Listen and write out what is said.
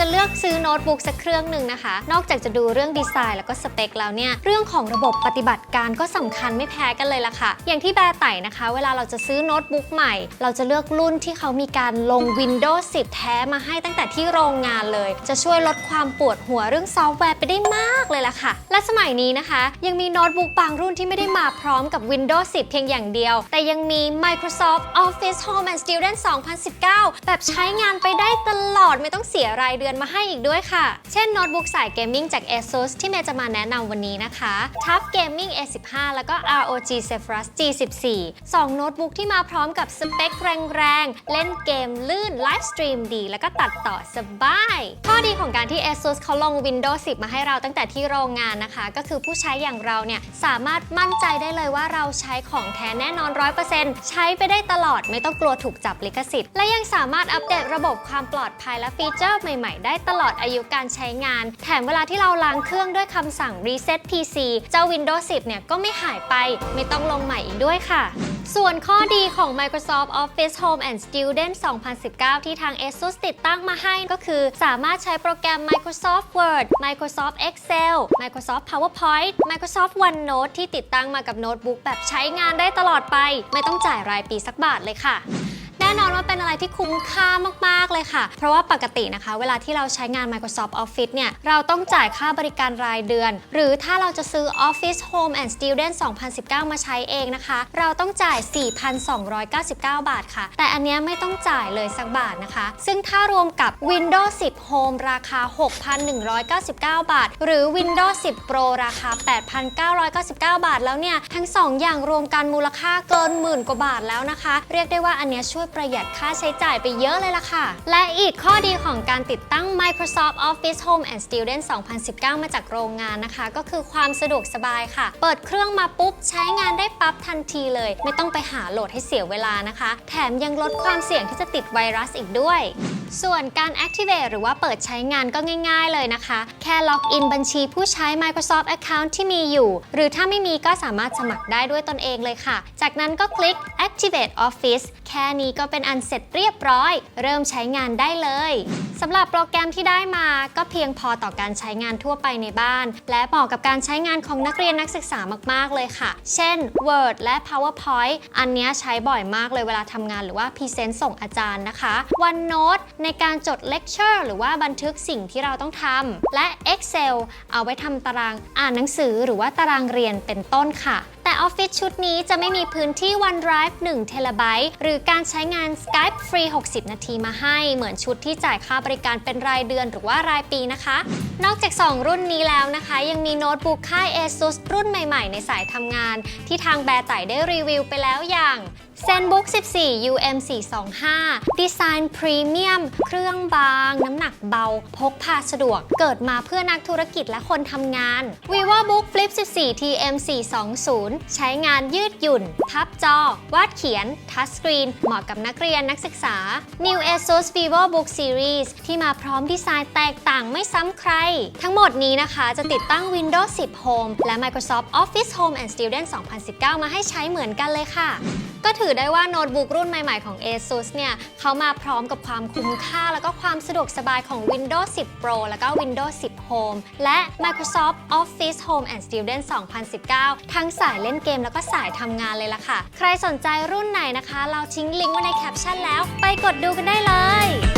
จะเลือกซื้อโน้ตบุ๊กสักเครื่องหนึ่งนะคะ นอกจากจะดูเรื่องดีไซน์แล้วก็สเปคแล้วเนี่ย เรื่องของระบบปฏิบัติการก็สำคัญไม่แพ้กันเลยล่ะค่ะ อย่างที่แบร์ไต่นะคะ เวลาเราจะซื้อโน้ตบุ๊กใหม่ เราจะเลือกรุ่นที่เขามีการลง Windows 10 แท้มาให้ตั้งแต่ที่โรงงานเลย จะช่วยลดความปวดหัวเรื่องซอฟต์แวร์ไปได้มากเลยล่ะค่ะ และสมัยนี้นะคะ ยังมีโน้ตบุ๊กบางรุ่นที่ไม่ได้มาพร้อมกับ Windows 10 เพียงอย่างเดียว แต่ยังมี Microsoft Office Home and Student 2019 แบบใช้งานไปได้ตลอดไม่ต้องเสียรายเดือนมาให้อีกด้วยค่ะ เช่นโน้ตบุ๊กสายเกมมิ่งจาก ASUS ที่เมย์จะมาแนะนำวันนี้นะคะ Tough Gaming A15 แล้วก็ ROG Zephyrus G14 2 โน้ตบุ๊กที่มาพร้อมกับสเปคแรงๆ เล่นเกมลื่นไลฟ์สตรีมดี แล้วก็ตัดต่อสบาย ข้อดีของการที่ ASUS เขาลง Windows 10 มาให้เราตั้งแต่ที่โรงงานนะคะ ก็คือผู้ใช้อย่างเราเนี่ยสามารถมั่นใจได้เลยว่าเราใช้ของแท้แน่นอน 100%ใช้ไปได้ตลอดไม่ต้องกลัวถูกจับลิขสิทธิ์ และยังสามารถอัปเดตระบบความปลอดภัยและฟีเจอร์ใหม่ๆได้ตลอดอายุการใช้งาน แถมเวลาที่เราล้างเครื่องด้วยคำสั่ง reset PC เจ้า Windows 10 เนี่ยก็ไม่หายไป ไม่ต้องลงใหม่อีกด้วยค่ะส่วนข้อดีของ Microsoft Office Home and Student 2019 ที่ทาง ASUS ติดตั้งมาให้ก็คือ สามารถใช้โปรแกรม Microsoft Word Microsoft Excel Microsoft PowerPoint Microsoft OneNote ที่ติดตั้งมากับโน้ตบุ๊กแบบใช้งานได้ตลอดไป ไม่ต้องจ่ายรายปีสักบาทเลยค่ะ แน่นอนว่าเป็นอะไรที่คุ้มค่ามาก ๆ เลยค่ะ เพราะว่าปกตินะคะ เวลาที่เราใช้งาน Microsoft Office เนี่ย เราต้องจ่ายค่าบริการรายเดือน หรือถ้าเราจะซื้อ Office Home and Student 2019 มาใช้เองนะคะ เราต้องจ่าย 4,299 บาทค่ะ แต่อันเนี้ยไม่ต้องจ่ายเลยสักบาทนะคะ ซึ่งถ้ารวมกับ Windows 10 Home ราคา 6,199 บาท หรือ Windows 10 Pro ราคา 8,999 บาท แล้วเนี่ย ทั้ง 2 อย่างรวมกันมูลค่าเกินหมื่นกว่าบาทแล้วนะคะ เรียกได้ว่าอันเนี้ยช่วยประประหยัดค่าใช้จ่ายไปเยอะเลยล่ะค่ะ และอีกข้อดีของการติดตั้ง Microsoft Office Home and Student 2019 มาจากโรงงานนะคะ ก็คือความสะดวกสบายค่ะ เปิดเครื่องมาปุ๊บ ใช้งานได้ปั๊บทันทีเลย ไม่ต้องไปหาโหลดให้เสียเวลานะคะ แถมยังลดความเสี่ยงที่จะติดไวรัสอีกด้วย ส่วนการ activate หรือว่าเปิดใช้งานก็ง่าย ๆ เลยนะคะ แค่ล็อกอินบัญชีผู้ใช้ Microsoft Account ที่มีอยู่ หรือถ้าไม่มีก็สามารถสมัครได้ด้วยตนเองเลยค่ะ จากนั้นก็คลิก activate office แค่นี้ก็เป็นอันเสร็จเรียบร้อย เริ่มใช้งานได้เลยสำหรับโปรแกรมที่ได้มาก็เพียงพอต่อการใช้งานทั่วไปในบ้าน และเหมาะกับการใช้งานของนักเรียนนักศึกษามาก ๆ เลยค่ะ เช่น Word และ PowerPoint อันนี้ใช้บ่อยมากเลยเวลาทำงานหรือว่าพรีเซนต์ส่งอาจารย์นะคะ OneNote ในการจดเลคเชอร์หรือว่าบันทึกสิ่งที่เราต้องทำและ Excel เอาไว้ทำตารางอ่านหนังสือหรือว่าตารางเรียนเป็นต้นค่ะแต่ออฟฟิศชุดนี้จะไม่มีพื้นที่ OneDrive 1เทราไบต์หรือการใช้งาน Skype ฟรี 60 นาทีมาให้ เหมือนชุดที่จ่ายค่าบริการเป็นรายเดือนหรือว่ารายปีนะคะ นอกจาก 2 รุ่นนี้แล้วนะคะ ยังมีโน้ตบุ๊กค่าย ASUS รุ่นใหม่ๆ ในสายทำงาน ที่ทางแบร์ไต่ได้รีวิวไปแล้วอย่าง ZenBook 14 UM425 ดีไซน์พรีเมียม เครื่องบาง น้ำหนักเบา พกพาสะดวก เกิดมาเพื่อนักธุรกิจและคนทำงาน VivoBook Flip 14 TM420 ใช้งานยืดหยุ่น พับจอ วาดเขียน ทัชสกรีน เหมาะกับนักเรียนนักศึกษา New ASUS VivoBook Series ที่มาพร้อมดีไซน์แตกต่างไม่ซ้ำใคร ทั้งหมดนี้นะคะจะติดตั้ง Windows 10 Home และ Microsoft Office Home and Student 2019 มาให้ใช้เหมือนกันเลยค่ะ ก็ถถือได้ว่าโน้ตบุ๊กรุ่นใหม่ๆของ ASUS เนี่ยเขามาพร้อมกับความคุ้มค่า แล้วก็ความสะดวกสบายของ Windows 10 Pro แล้วก็ Windows 10 Home และ Microsoft Office Home and Student 2019 ทั้งสายเล่นเกมแล้วก็สายทำงานเลยล่ะค่ะ ใครสนใจรุ่นไหนนะคะ เราทิ้งลิงก์ไว้ในแคปชั่นแล้ว ไปกดดูกันได้เลย